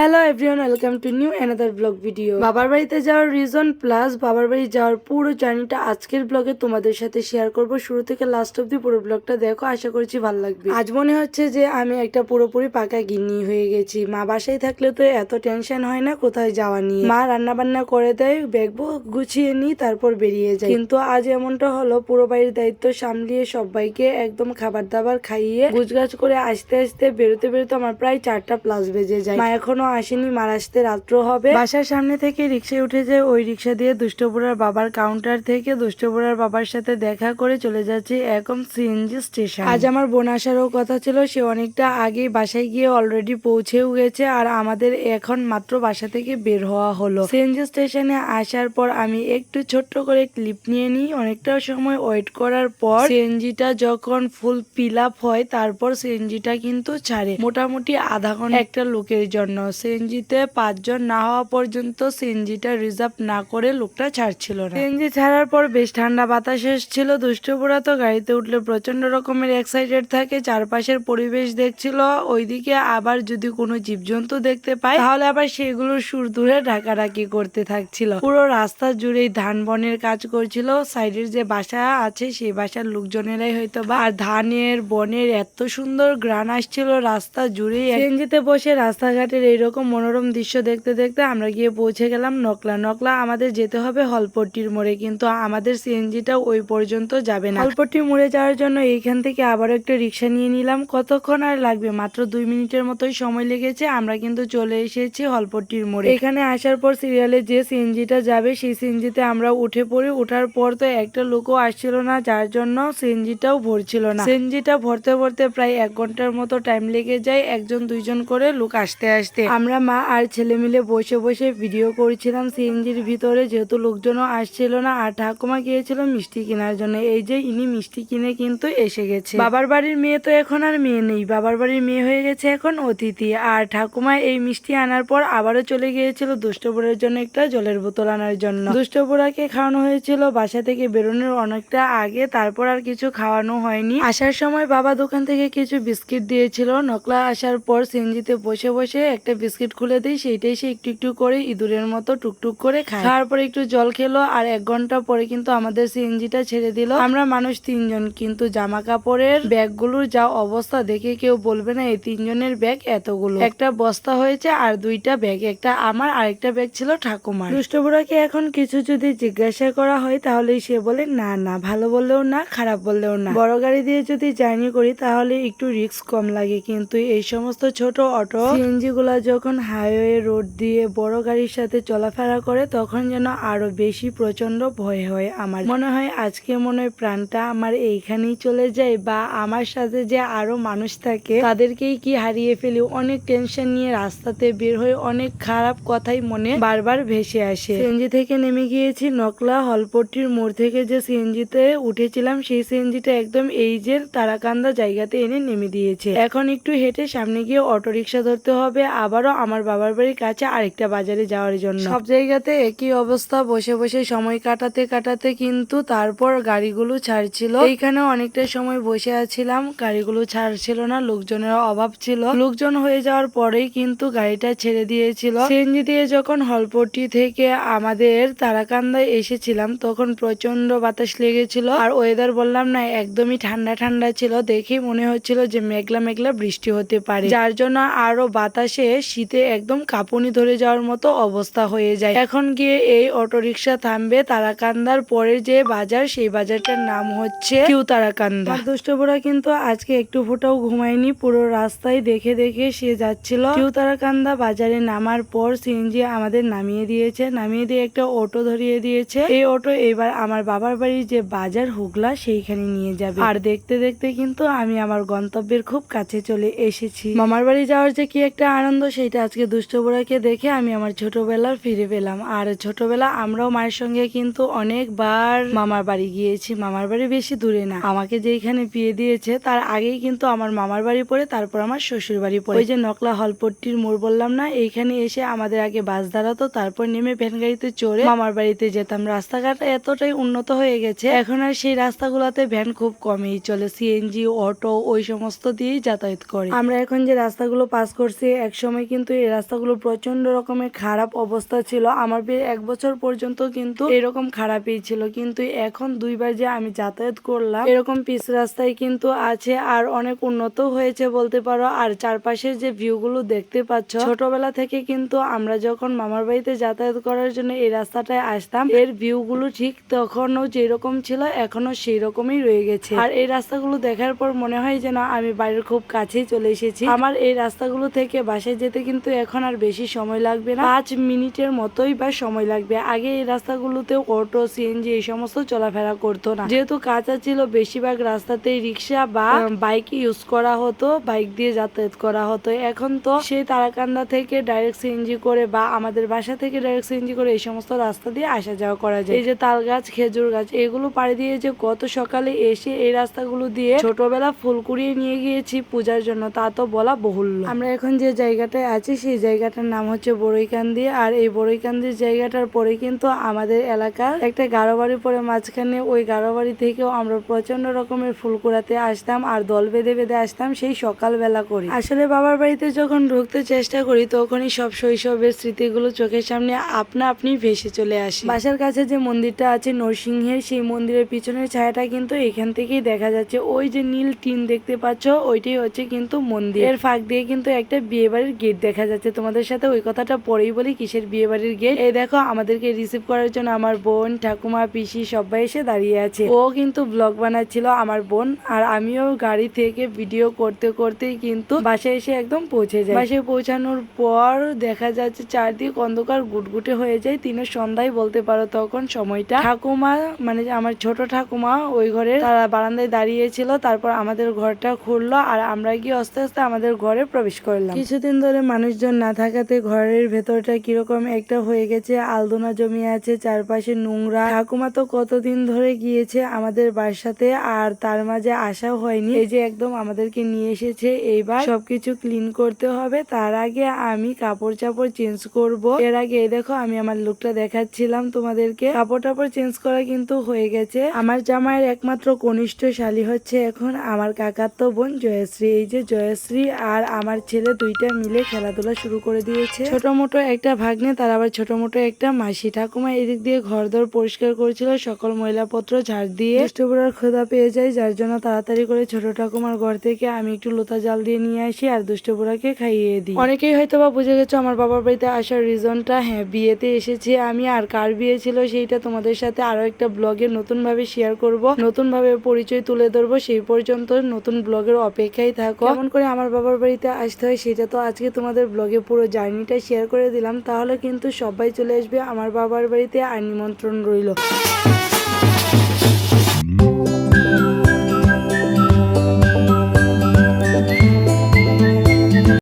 Hello everyone welcome to new another blog video বাবার বাড়িতে যাওয়ার রিজন প্লাস বাবার বাড়ি যাওয়ার পুরো জার্নিটা আজকের ব্লগে তোমাদের সাথে শেয়ার করব। শুরু থেকে লাস্ট অব্দি পুরো ব্লগটা দেখো, আশা করছি ভালো লাগবে। আজ মনে হচ্ছে যে আমি একটা পুরোপুরি পাকা গিন্নি হয়ে গেছি। মা বাসায় থাকলে তো এত টেনশন হয় না কোথায় যাওয়া নিয়ে। মা রান্না বান্না করে দেয় ব্যাগ গুছিয়ে নিই, তারপর বেরিয়ে যায় কিন্তু আজ এমনটা হলো, পুরো বাড়ির দায়িত্ব সামলিয়ে সবাইকে একদম খাবার দাবার খাইয়ে, গুছগাছ করে আসতে আসতে বেরোতে বেরোতে আমার প্রায় চারটা প্লাস বেজে যায়। মা এখনও আসেনি মার আসতে রাত্র হবে। বাসার সামনে থেকে রিক্সায় উঠে যায় ওই রিক্সা দিয়ে দুষ্টপুরার বাবার কাউন্টার থেকে দুষ্টপুরার বাবার সাথে দেখা করে চলে যাচ্ছি এখন সিএনজি স্টেশন আজ আমার বোন আসারও কথা ছিল সে অনেকটা আগেই বাসায় গিয়ে অলরেডি পৌঁছেও গেছে আর আমাদের এখন মাত্র বাসা থেকে বের হওয়া হলো। সিএনজি স্টেশনে আসার পর আমি একটু ছোট্ট করে ক্লিপ নিয়ে নিই অনেকটা সময় ওয়েট করার পর সিএনজিটা যখন ফুল ফিল আপ হয় তারপর সিএনজিটা কিন্তু ছাড়ে। মোটামুটি আধা ঘণ্টা। একটা লোকের জন্য। সিএনজিতে পাঁচজন না হওয়া পর্যন্ত সিএনজিটা রিজার্ভ না করে লোকটা ছাড়ছিল না। সিএনজি ছাড়ার পর বেশ ঠান্ডা বাতাস এসেছিল দুষ্টপুরা তো গাড়িতে উঠলে প্রচণ্ড রকমের এক্সাইটেড থাকে, চারপাশের পরিবেশ দেখছিল, ওইদিকে আবার যদি কোনো জীবজন্তু দেখতে পায়, তাহলে আবার সেগুলো সুর দূরে ঢাকাঢাকি করতে থাকছিল। পুরো রাস্তা জুড়েই ধান বনের কাজ করছিল, সাইডের যে বাসা আছে সেই বাসার লোকজনেরাই হয়তো বা, আর ধানের, বনের এত সুন্দর গ্রান আসছিল, রাস্তা জুড়েই সিএনজিতে বসে রাস্তাঘাটের এইরকম মনোরম দৃশ্য দেখতে দেখতে আমরা গিয়ে পৌঁছে গেলাম নকলা। নকলা আমাদের যেতে হবে হলপট্টির মোড়ে, কিন্তু আমাদের সিএনজিটা ওই পর্যন্ত যাবে না। হলপট্টি মোড়ে যাওয়ার জন্য এইখান থেকে আবার একটা রিক্সা নিয়ে নিলাম। কতক্ষণ আর লাগবে? মাত্র দুই মিনিটের মতোই সময় লেগেছে, আমরা কিন্তু চলে এসেছি হলপট্টির মোড়ে। এখানে আসার পর সিরিয়ালে যে সিএনজিটা যাবে, সেই সিএনজিতে আমরা উঠে পড়ি। ওঠার পর তো একটা লোকও আসছিল না, যার জন্য সিএনজিটাও ভরছিল না। সিএনজিটা ভরতে ভরতে প্রায় এক ঘণ্টার মতো টাইম লেগে যায়, একজন, দুইজন করে লোক আসতে আসতে। আমরা মা আর ছেলে মিলে বসে বসে ভিডিও করছিলাম সিএনজির ভিতরে, যেহেতু লোকজনও আসছিল না আর ঠাকুমা গিয়েছিল মিষ্টি কেনার জন্য। এই যে ইনি মিষ্টি কিনে কিন্তু এসে গেছে। বাবার বাড়ির মেয়ে তো এখন আর মেয়ে নেই, বাবার বাড়ির মেয়ে হয়ে গেছে এখন অতিথি। আর ঠাকুমা এই মিষ্টি আনার পর আবারও চলে গিয়েছিল দুষ্টপুরের জন্য একটা জলের বোতল আনার জন্য। দুষ্টপুরাকে খাওয়ানো হয়েছিল, বাসা থেকে বেরোনোর অনেকটা আগে, তারপর আর কিছু খাওয়ানো হয়নি। আসার সময় বাবা দোকান থেকে কিছু বিস্কিট দিয়েছিল। নকলা আসার পর সিএনজিতে বসে বসে একটা বিস্কিট খুলে দিই, সেইটাই সে একটু একটু করে ইঁদুরের মতো টুকটুক করে খায়। খাওয়ার পরে একটু জল খেলো, আর এক ঘণ্টা পরে কিন্তু আমাদের সিএনজিটা ছেড়ে দিল। আমরা মানুষ তিনজন, কিন্তু জামা কাপড়ের ব্যাগগুলোর যা অবস্থা দেখে কেউ বলবে না, এই তিনজনের ব্যাগ এতগুলো। একটা বস্তা হয়েছে আর দুইটা ব্যাগ, একটা আমার আরেকটা ব্যাগ ছিল ঠাকুমার। দুষ্টবুড়াকে এখন কিছু যদি জিজ্ঞাসা করা হয় তাহলে সে বলে, না না, ভালো বললেও না, খারাপ বললেও না। বড় গাড়ি দিয়ে যদি জার্নি করি, তাহলে একটু রিস্ক কম লাগে। কিন্তু এই সমস্ত ছোট অটো সিএনজি গুলা যখন হাইওয়ে রোড দিয়ে বড় গাড়ির সাথে চলাফেরা করে, তখন যেন আরও বেশি প্রচণ্ড ভয় হয় আমার। মনে হয় আজকে মনে হয় প্রাণটা আমার এইখানেই চলে যায় বা আমার সাথে যে আরও মানুষ থাকে, তাদেরকেই কি হারিয়ে ফেলি? অনেক টেনশন নিয়ে রাস্তাতে বের হয়ে অনেক খারাপ কথাই মনে বারবার ভেসে আসে। সিএনজি থেকে নেমে গিয়েছি, নকলা হলপট্টির মোড় থেকে যে সিএনজিতে উঠেছিলাম, সেই সিএনজিটা একদম এই যে তারাকান্দা জায়গাতে এনে নেমে দিয়েছে। এখন একটু হেঁটে সামনে গিয়ে অটো রিক্সা ধরতে হবে আবারও আমার বাবার বাড়ির কাছে আরেকটা বাজারে যাওয়ার জন্য। সব জায়গাতে একই অবস্থা, বসে বসে সময় কাটাতে কাটাতে কিন্তু তারপর গাড়িগুলো ছাড়ছিল। এইখানে অনেকটা সময় বসে আছিলাম, গাড়িগুলো ছাড়ছিল না লোকজনের অভাব ছিল। লোকজন হয়ে যাওয়ার পরেই কিন্তু গাড়িটা ছেড়ে দিয়েছিল। সিএনজি দিয়ে যখন হলপট্টি থেকে আমাদের তারাকান্দায় এসেছিলাম, তখন প্রচণ্ড বাতাস লেগেছিল। আর ওয়েদার বললাম না, একদমই ঠান্ডা ঠান্ডা ছিল। দেখেই মনে হচ্ছিল যে মেঘলা মেঘলা বৃষ্টি হতে পারে। যার জন্য আরও বাতাসে শীতে একদম কাঁপুনি ধরে যাওয়ার মতো অবস্থা হয়ে যায়। এখন গিয়ে এই অটো রিক্সা থামবে তারাকান্দার পরে যে বাজার সেই বাজারটার নাম হচ্ছে কিউ তারাকান্দা আমার দুষ্টবুড়া কিন্তু আজকে একটু ফোটাও ঘুমায়নি, পুরো রাস্তায় দেখে দেখে সে যাচ্ছিল। কিউ তারাকান্দা বাজারে নামার পর সিএনজি আমাদের নামিয়ে দিয়েছে, নামিয়ে দিয়ে একটা অটো ধরিয়ে দিয়েছে। এই অটো এবার আমার বাবার বাড়ির যে বাজার হুগলা সেইখানে নিয়ে যাবে। আর দেখতে দেখতে কিন্তু আমি আমার গন্তব্যের খুব কাছে চলে এসেছি। মামার বাড়ি যাওয়ার যে কি একটা আনন্দ সেটা আজকে দুষ্টবুড়াকে দেখে আমি আমার ছোটবেলার ফিরে পেলাম। আর ছোটবেলা আমরাও মায়ের সঙ্গে কিন্তু অনেকবার মামার বাড়ি গিয়েছি। মামার বাড়ি বেশি দূরে না। আমাকে যেখানে বিয়ে দিয়েছে, তার আগেই কিন্তু আমার মামার বাড়ি পড়ে, তারপর আমার শ্বশুর বাড়ি পড়ে। ওই যে নকলা হলপট্টির মোড় বললাম না, এইখানে এসে আমাদের আগে বাস দাঁড়াতো, তারপর নেমে ভ্যান গাড়িতে চড়ে মামার বাড়িতে যেতাম। রাস্তাঘাট এতটাই উন্নত হয়ে গেছে, এখন আর সেই রাস্তাগুলোতে ভ্যান খুব কমই চলে। সিএনজি, অটো, ওই সমস্ত দিয়েই যাতায়াত করে। আমরা এখন যে রাস্তাগুলো পাস করছি এক সময় কিন্তু এই রাস্তাগুলো প্রচণ্ড রকমের খারাপ অবস্থা ছিল। আমার বিয়ের এক বছর পর্যন্ত কিন্তু এরকম খারাপই ছিল। কিন্তু এখন দুইবার যে আমি যাতায়াত করলাম, এরকম পিস রাস্তায় কিন্তু আছে আর অনেক উন্নত হয়েছে বলতে পারো। আর চারপাশের যে ভিউ গুলো দেখতে পাচ্ছ, ছোটবেলা থেকে কিন্তু আমরা যখন মামার বাড়িতে যাতায়াত করার জন্য এই রাস্তাটায় আসতাম, এর ভিউ গুলো ঠিক তখনও যেরকম ছিল এখনও সেই রকমই রয়ে গেছে। আর এই রাস্তাগুলো দেখার পর মনে হয় যেন আমি বাড়ির খুব কাছেই চলে এসেছি। আমার এই রাস্তাগুলো থেকে বাসায় যেতে কিন্তু এখন আর বেশি সময় লাগবে না। পাঁচ মিনিটের মতোই বা সময় লাগবে। আগে এই রাস্তাগুলোতে অটো সিএনজি এই সমস্ত চলাফেরা করতো না। যেহেতু কাঁচা ছিল বেশিরভাগ রাস্তাতেই রিক্সা বা বাইক ইউজ করা হতো বাইক দিয়ে যাতায়াত করা হতো। এখন তো সেই তারাকান্দা থেকে ডাইরেক্ট সিএনজি করে বা আমাদের বাসা থেকে ডাইরেক্ট সিএনজি করে এই সমস্ত রাস্তা দিয়ে আসা যাওয়া করা যায়। এই যে তাল গাছ খেজুর গাছ এগুলো পাড়ি দিয়ে যে গত সকালে এসে এই রাস্তাগুলো দিয়ে ছোটবেলা ফুল কুড়িয়ে নিয়ে গিয়েছি পূজার জন্য তা তো বলা বহুল্য আমরা এখন যে জায়গাটায় আছি, সেই জায়গাটার নাম হচ্ছে বড়ইকান্দি। আর এই বড়ইকান্দির জায়গাটার পরে কিন্তু আমাদের এলাকার একটা গারো বাড়ি পরে মাঝখানে ওই গারো বাড়ি থেকেও আমরা প্রচণ্ড রকমের ফুল কুড়াতে আসতাম আর দল বেঁধে বেঁধে আসতাম সেই সকালবেলা করি। আসলে বাবার বাড়িতে যখন ঢুকতে চেষ্টা করি, তখনই সব শৈশবের স্মৃতিগুলো চোখের সামনে আপনা আপনি ভেসে চলে আসে। বাসার কাছে যে মন্দিরটা আছে নরসিংহের, সেই মন্দিরের পিছনের ছায়াটা কিন্তু এখান থেকেই দেখা যাচ্ছে। ওই যে নীল টিন দেখতে পাচ্ছ, ওইটাই হচ্ছে কিন্তু মন্দির। এর ফাঁক দিয়ে কিন্তু একটা বিয়ে বাড়ির গেট দেখা যাচ্ছে তোমাদের সাথে ওই কথাটা পরেই বলি, কিসের বিয়ে বাড়ির গেট? এই দেখো, আমাদেরকে রিসিভ করার জন্য আমার বোন, ঠাকুমা, পিসি সবাই এসে দাঁড়িয়ে আছে। ও কিন্তু ব্লগ বানাচ্ছিল আমার বোন, আর আমিও গাড়ি থেকে ভিডিও করতে করতেই কিন্তু বাসায় এসে একদম পৌঁছে যায় বাসায় পৌঁছানোর পর দেখা যাচ্ছে চারদিক অন্ধকার, গুটগুটে হয়ে যায়। তিনের সন্ধ্যায় বলতে পারো তখন সময়টা। ঠাকুমা মানে আমার ছোট ঠাকুমা, ওই ঘরে তারা বারান্দায় দাঁড়িয়েছিল, তারপর আমাদের ঘরটা খুললো, আর আমরা গিয়ে আস্তে আস্তে আমাদের ঘরে প্রবেশ করলাম। কিছুদিন ধরে মানুষজন না থাকাতে ঘরের ভেতরটা কীরকম একটা হয়ে গেছে, আলদোনা জমি আছে, চারপাশে নোংরা। ঠাকুমা তো কতদিন ধরে গিয়েছে আমাদের বাসাতে আর তার মাঝে আসাও হয়নি। এই যে একদম আমাদেরকে নিয়ে এসেছে, এইবার সবকিছু ক্লিন করতে হবে। তার আগে আমি কাপড় চাপড় চেঞ্জ করব। এর আগে দেখো, আমি আমার লুকটা দেখাচ্ছিলাম তোমাদেরকে। কাপড় টাপড় চেঞ্জ করা কিন্তু হয়ে গেছে। আমার জামাইয়ের একমাত্র কনিষ্ঠ শালী হচ্ছে এখন আমার কাকাতো বোন জয়শ্রী। এই যে জয়শ্রী আর আমার ছেলে দুইটা মিলে খেলাধুলা শুরু করে দিয়েছে। ছোট মোটো একটা ভাগ্নে তার আবার ছোট মোটো একটা মাসি। ঠাকুমা এদিক দিয়ে ঘর দর পরিষ্কার করেছিল সকল ময়লাপত্র ঝাড় দিয়ে। দুষ্টপুরার খোদা পেয়ে যায় যার জন্য তাড়াতাড়ি করে ছোট ঠাকুমার ঘর থেকে আমি একটু লোতা জাল দিয়ে নিয়ে আসি আর দুষ্টপুরাকে খাইয়ে দিই। অনেকেই হয়তো বা বুঝে গেছো আমার বাবার বাড়িতে আসার রিজনটা হ্যাঁ বিয়েতে এসেছি আমি আর কার বিয়ে ছিল সেইটা তোমাদের সাথে আরও একটা ব্লগে নতুন ভাবে শেয়ার করব। নতুন ভাবে পরিচয় তুলে ধরবো সেই পর্যন্ত নতুন ব্লগের অপেক্ষায় থাকো। কেমন করে আমার বাবার বাড়িতে আসতে হয় সেটা তো আজকে তোমাদের ব্লগে পুরো জার্নিটা শেয়ার করে দিলাম, তাহলে কিন্তু সবাই চলে আসবে আমার বাবার বাড়িতে আর নিমন্ত্রণ রইল।